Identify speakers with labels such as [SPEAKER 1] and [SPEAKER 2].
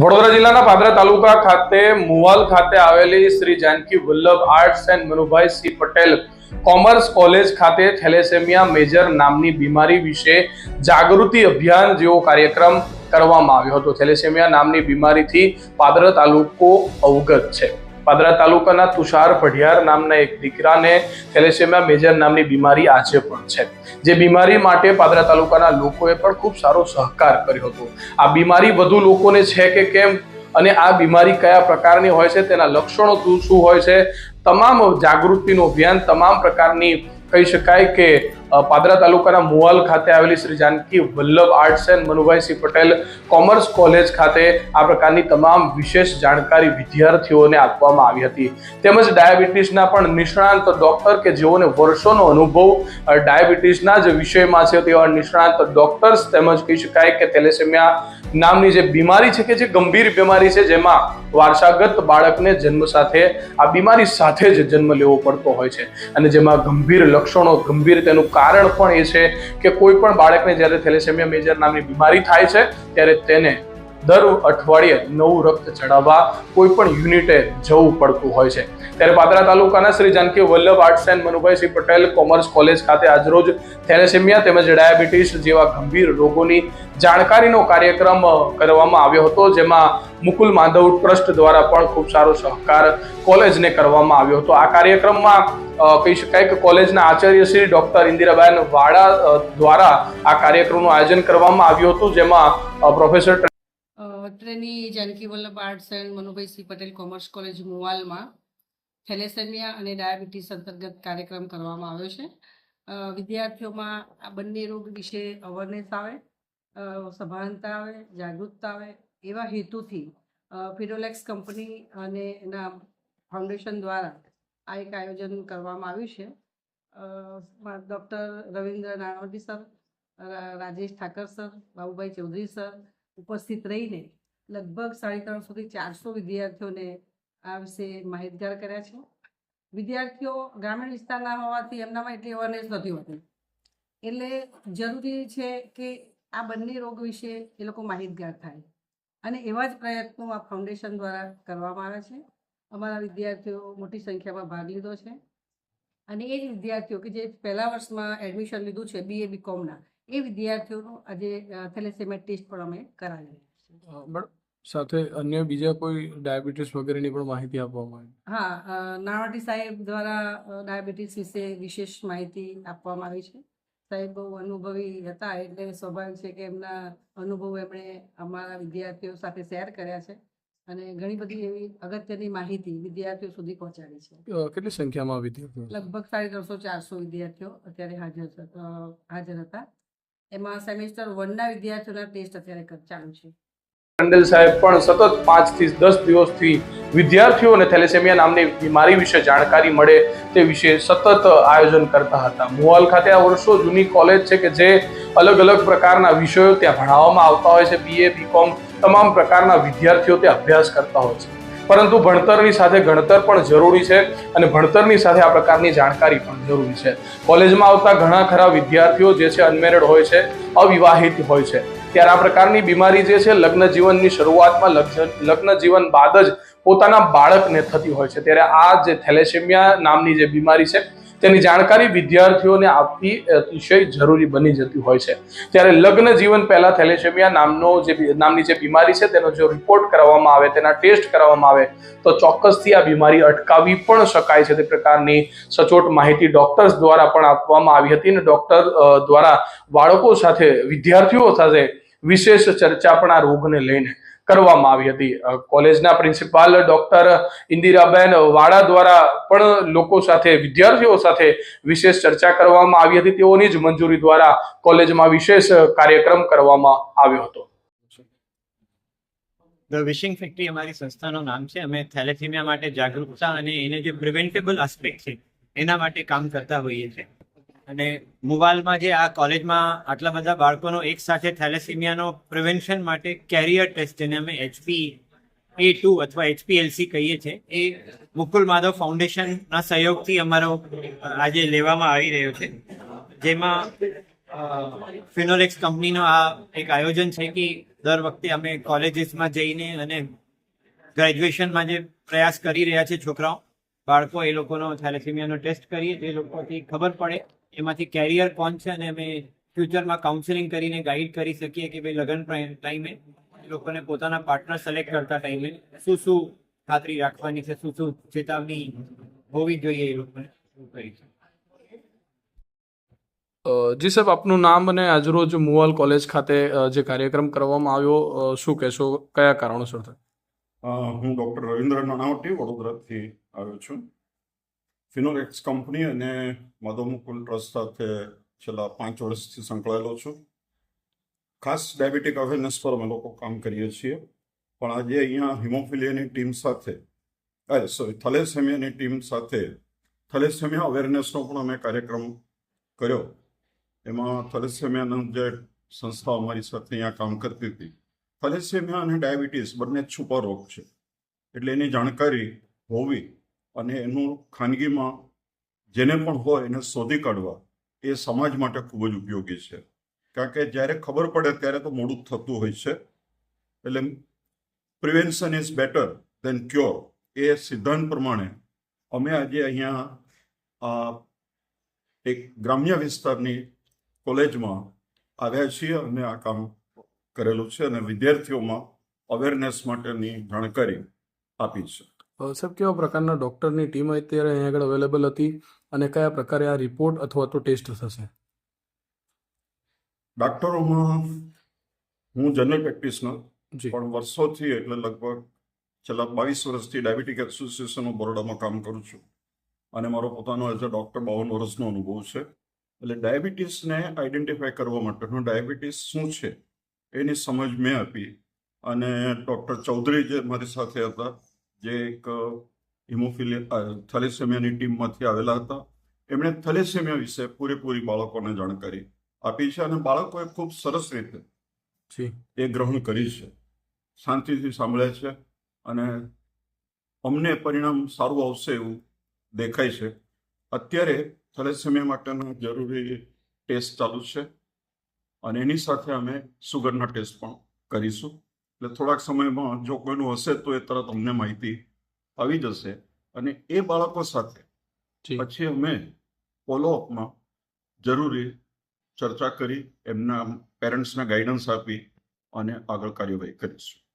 [SPEAKER 1] વડોદરા જિલ્લાના પાદરા તાલુકા ખાતે મુવાલ ખાતે આવેલી Shri Janki Vallabh arts and Manubhai C Patel commerce college ખાતે થેલેસેમિયા મેજર નામની બીમારી વિશે જાગૃતિ અભિયાન જેવો કાર્યક્રમ કરવામાં આવ્યો હતો. થેલેસેમિયા નામની બીમારીથી પાદરા તાલુકો અવગત છે. પાદરા તાલુકાના તુષાર પઢિયાર નામના એક દીકરાને થેલેસેમિયા મેજર નામની બીમારી આજે પણ છે. જે બીમારી માટે પાદરા તાલુકાના લોકોએ પણ ખૂબ સારો સહકાર કર્યો હતો. આ બીમારી વધુ લોકોને છે કે કેમ અને આ બીમારી કયા પ્રકારની હોય છે, તેના લક્ષણો શું હોય છે, તમામ જાગૃતિનું અભિયાન તમામ પ્રકારની કહી શકાય કે પાદરા તાલુકાના મુવાલ ખાતે આવેલી Shri Janaki Vallabh arts and Manubhai C Patel commerce college ખાતે આ પ્રકારની તમામ વિશેષ જાણકારી વિદ્યાર્થીઓને આપવામાં આવી હતી. તેમજ ડાયાબિટીસના પણ નિષ્ણાંત ડોક્ટર કે જેઓને વર્ષોનો અનુભવ ડાયાબિટીસના જ વિષયમાં છે તેવા નિષ્ણાંત ડોક્ટર્સ તેમજ કહી શકાય કે તેલેસેમિયા નામની જે બીમારી છે કે જે ગંભીર બીમારી છે જેમાં વારસાગત બાળકને જન્મ સાથે, આ બીમારી સાથે જ જન્મ લેવો પડતો હોય છે. અને જેમાં ગંભીર લક્ષણો, ગંભીર તેનું કારણ પણ એ છે કે કોઈ પણ બાળકને જ્યારે થેલેસેમિયા મેજર નામની બીમારી થાય છે, ત્યારે તેને દર અઠવાડિયે નવું રક્ત ચડાવવા કોઈ પણ યુનિટે જવું પડતું હોય છે. ત્યારે પાદરા તાલુકાના Shri Janaki Vallabh arts and Manubhai Shri Patel commerce college ખાતે આજરોજ થેલેસેમિયા તેમજ ડાયાબિટીસ જેવા ગંભીર રોગોની જાણકારીનો કાર્યક્રમ કરવામાં આવ્યો હતો, જેમાં મુકુલ માધવ ટ્રસ્ટ દ્વારા પણ ખૂબ સારો સહકાર કોલેજને કરવામાં આવ્યો હતો. આ કાર્યક્રમમાં કહી શકાય કે કોલેજના આચાર્ય શ્રી ડોક્ટર ઇન્દિરાબેન વાડા દ્વારા આ કાર્યક્રમનું આયોજન કરવામાં આવ્યું હતું, જેમાં professor
[SPEAKER 2] trainee Janaki Vallabh arts and Manubhai C Patel commerce college મુવાલમાં thalassemia અને ડાયાબિટીસ અંતર્ગત કાર્યક્રમ કરવામાં આવ્યો છે. વિદ્યાર્થીઓમાં આ બંને રોગ વિશે અવેરનેસ આવે સભાનતા આવે, જાગૃતતા આવે એવા હેતુથી ફિડોલેક્સ કંપની અને એના ફાઉન્ડેશન દ્વારા આ એક આયોજન કરવામાં આવ્યું છે. Doctor Ravindra Nanavati sir Rajesh Thakar sir, Babubhai Chaudhary sir ઉપસ્થિત રહીને લગભગ સાડી ત્રણસોથી ચારસો વિદ્યાર્થીઓને આ વિશે માહિતગાર કર્યા છે. વિદ્યાર્થીઓ ગ્રામીણ વિસ્તારના હોવાથી એમનામાં એટલી અવેરનેસ નથી હોતી. એટલે જરૂરી છે કે આ બંને રોગ વિશે એ લોકો માહિતગાર થાય. અને એવા જ પ્રયત્નો આ ફાઉન્ડેશન દ્વારા કરવામાં આવે છે. અમારા વિદ્યાર્થીઓ મોટી સંખ્યામાં ભાગ લીધો છે. અને એ જ વિદ્યાર્થીઓ કે જે પહેલા વર્ષમાં એડમિશન લીધું છે બીએ બીકોમના એ વિદ્યાર્થીઓનું આજે થેલેસેમિયા ટેસ્ટ પણ અમે કરાવી
[SPEAKER 1] સાથે અન્ય બીજા કોઈ ડાયાબિટીસ વગેરેની પણ માહિતી આપવામાં આવી?
[SPEAKER 2] હા નાણાવટી સાહેબ દ્વારા ડાયાબિટીસ વિશે વિશેષ માહિતી આપવામાં આવી છે. સાહેબ બહુ અનુભવી હતા એટલે સ્વાભાવિક છે કે એમના અનુભવ એમણે અમારા વિદ્યાર્થીઓ સાથે શેર કર્યા છે અને ઘણી બધી એવી અગત્યની માહિતી વિદ્યાર્થીઓ સુધી પહોંચાડી છે.
[SPEAKER 1] કેટલી સંખ્યામાં વિદ્યાર્થીઓ
[SPEAKER 2] લગભગ સાડી ત્રણસો ચારસો વિદ્યાર્થીઓ અત્યારે હાજર છે, હાજર હતા. એમાં સેમેસ્ટર વનના વિદ્યાર્થીઓના ટેસ્ટ અત્યારે ચાલુ છે.
[SPEAKER 1] પંડેલ સાહેબ પણ સતત પાંચથી દસ દિવસથી વિદ્યાર્થીઓને થેલેસેમિયા નામની બીમારી વિશે જાણકારી મળે તે વિશે સતત આયોજન કરતા હતા. મુવાલ ખાતે આ વર્ષો જૂની કોલેજ છે કે જે અલગ અલગ પ્રકારના વિષયો ત્યાં ભણાવવામાં આવતા હોય છે. બીએ બીકોમ તમામ પ્રકારના વિદ્યાર્થીઓ ત્યાં અભ્યાસ કરતા હોય છે. પરંતુ ભણતરની સાથે ગણતર પણ જરૂરી છે અને ભણતરની સાથે આ પ્રકારની જાણકારી પણ જરૂરી છે. કોલેજમાં આવતા ઘણા ખરા વિદ્યાર્થીઓ જે છે અનમેરિડ હોય છે, અવિવાહિત હોય છે. ત્યારે આ પ્રકારની બીમારી જે છે, લગ્ન જીવનની શરૂઆતમાં લગ્ન જીવન બાદ જ પોતાના બાળકને થતી હોય છે. ત્યારે આ જે થેલેસેમિયા નામની જે બીમારી છે તેની જાણકારી વિદ્યાર્થીઓને આપવી અતિશય જરૂરી બની જતી હોય છે. ત્યારે લગ્ન જીવન પહેલા થેલેસેમિયા નામનો જે નામની જે બીમારી છે, તેનો જો રિપોર્ટ કરવામાં આવે, તેના ટેસ્ટ કરવામાં આવે, તો ચોક્કસથી આ બીમારી અટકાવી પણ શકાય છે. તે પ્રકારની સચોટ માહિતી ડોક્ટર્સ દ્વારા પણ આપવામાં આવી હતી અને ડોક્ટર દ્વારા બાળકો સાથે, વિદ્યાર્થીઓ સાથે વિશેષ ચર્ચા પણ આ રોગને લઈને કરવામાં આવી હતી. કોલેજના પ્રિન્સિપાલ ડોક્ટર ઇન્દિરાબેન વાડા દ્વારા પણ લોકો સાથે, વિદ્યાર્થીઓ સાથે વિશેષ ચર્ચા કરવામાં આવી હતી. તેઓની જ મંજૂરી દ્વારા કોલેજમાં વિશેષ કાર્યક્રમ કરવામાં આવ્યો હતો.
[SPEAKER 3] ધ વિશિંગ ફેક્ટરી અમારી સંસ્થાનું નામ છે. અમે થેલેથીમિયા માટે જાગૃતતા અને એને જે પ્રિવેન્ટેબલ આસ્પેક્ટ છે, એના માટે કામ કરતા હોઈએ છીએ. અને મુવાલમાં જે આ કોલેજમાં આટલા બધા બાળકોનો એક સાથે થેલેસીમિયાનો પ્રિવેન્શન માટે કેરિયર ટેસ્ટ, જેને અમે એચપી એ ટુ અથવા એચપીએલસી કહીએ છીએ, એ મુકુલ માધવ ફાઉન્ડેશનના સહયોગથી અમારો આજે લેવામાં આવી રહ્યો છે. જેમાં ફિનોલેક્સ કંપનીનો આ એક આયોજન છે કે દર વખતે અમે કોલેજીસમાં જઈને અને ગ્રેજ્યુએશનમાં જે પ્રયાસ કરી રહ્યા છે છોકરાઓ બાળકો એ લોકોનો થેલેસેમિયાનો ટેસ્ટ કરીએ જે લોકોથી ખબર પડે એમાંથી કેરિયર કોણ છે અને અમે ફ્યુચરમાં કાઉન્સેલિંગ કરીને ગાઈડ કરી શકીએ કે ભાઈ લગ્ન ટાઈમે લોકોને પોતાના પાર્ટનર સિલેક્ટ કરતા ટાઈમે શું શું ખાતરી રાખવાની છે શું શું ચેતવણી હોવી જોઈએ એ લોકોને? શું કરી છે
[SPEAKER 1] જી સાહેબ આપનું નામ અને આજરોજ મુવાલ કોલેજ ખાતે જે કાર્યક્રમ કરવામાં આવ્યો શું કહેશો? કયા કારણોસર?
[SPEAKER 4] હું ડૉક્ટર રવિન્દ્ર નાણાવટી વડોદરાથી. આવ્યો છું. ફિનોલેક્સ કંપની અને મધોમુકુલ ટ્રસ્ટ સાથે છેલ્લા પાંચ વર્ષથી સંકળાયેલો છું. ખાસ ડાયાબિટીક અવેરનેસ પર અમે લોકો કામ કરીએ છીએ. પણ આજે અહીંયા હિમોફિલિયાની ટીમ સાથે સોરી થલેસેમિયાની ટીમ સાથે, થલેસેમિયા અવેરનેસનો પણ અમે કાર્યક્રમ કર્યો. એમાં થલેસેમિયાનું જે સંસ્થા અમારી સાથે અહીંયા કામ કરતી હતી. થેલેસેમિયા અને ડાયાબિટીસ બંને છુપા રોગ છે. એટલે એની જાણકારી હોવી અને એનું ખાનગીમાં જેને પણ હોય એને શોધી કાઢવા એ સમાજ માટે ખૂબ જ ઉપયોગી છે. કારણ કે જ્યારે ખબર પડે ત્યારે તો મોડું થતું હોય છે. એટલે prevention is better than cure એ સિદ્ધાંત પ્રમાણે અમે આજે અહીંયા એક ગ્રામ્ય વિસ્તારની કોલેજમાં આવ્યા છીએ અને આ કામ કરેલું છે અને વિદ્યાર્થીઓમાં અવેરનેસ માટેની જાણકારી આપી છે.
[SPEAKER 1] સાહેબ કેવા પ્રકારના ડૉક્ટરની ટીમ અત્યારે અહીં આગળ અવેલેબલ હતી અને કયા પ્રકારે આ રિપોર્ટ અથવા તો ટેસ્ટ થશે?
[SPEAKER 4] ડોક્ટરોમાં હું જનરલ પ્રેક્ટિશનર
[SPEAKER 1] જી.
[SPEAKER 4] પણ વર્ષોથી એટલે લગભગ છેલ્લા બાવીસ વર્ષથી ડાયાબિટીક એસોસિએશન ઓફ બરોડામાં કામ કરું છું. અને મારો પોતાનો એઝ અ ડૉક્ટર બાવન વર્ષનો અનુભવ છે. એટલે ડાયાબિટીસને આઈડેન્ટિફાય કરવા માટેનો ડાયાબિટીસ શું છે એની સમજ મેં આપી. અને ડૉક્ટર ચૌધરી જે મારી સાથે હતા જે એક હિમોફિલિયા થેલેસેમિયાની ટીમમાંથી આવેલા હતા. એમણે થેલેસેમિયા વિશે પૂરેપૂરી બાળકોને જાણકારી આપી છે અને બાળકોએ ખૂબ સરસ રીતે એ ગ્રહણ કરી છે. શાંતિથી સાંભળે છે અને અમને પરિણામ સારું આવશે એવું દેખાય છે. અત્યારે થેલેસેમિયા માટેના જરૂરી ટેસ્ટ ચાલુ છે અને એની સાથે અમે સુગરના ટેસ્ટ પણ કરીશું. એટલે થોડાક સમયમાં જો કોઈનું હશે તો એ તરત અમને માહિતી આવી જશે. અને એ બાળકો સાથે પછી અમે ફોલોઅપમાં જરૂરી ચર્ચા કરી એમના પેરેન્ટ્સના ગાઈડન્સ આપી અને આગળ કાર્યવાહી કરીશું.